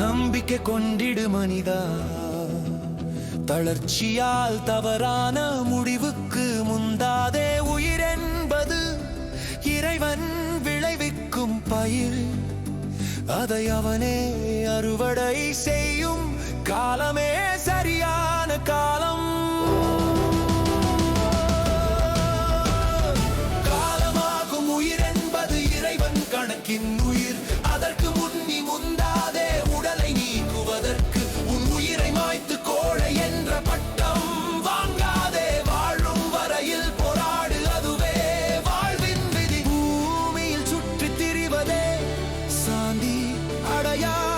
நம்பிக்கை கொண்டிடு மனிதா. தளர்ச்சியால் தவறான முடிவுக்கு முந்தாதே உயிரென்பது. இறைவன் விளைவிக்கும் பயிர் அதை அவனே அறுவடை செய்யும். காலமே சரியான காலம். காலமாகும் உயிர் என்பது இறைவன் கணக்கின் உயிர். அதற்கு முன்னி முந்தாதே உடலை நீக்குவதற்கு உன் உயிரை மாய்த்து கோழை என்ற பட்டம் வாங்காதே. வாழும் வரையில் போராடு அதுவே. வாழ்வின் விதி. பூமியில் சுற்றித் திரிவதே. சாந்தி அடையா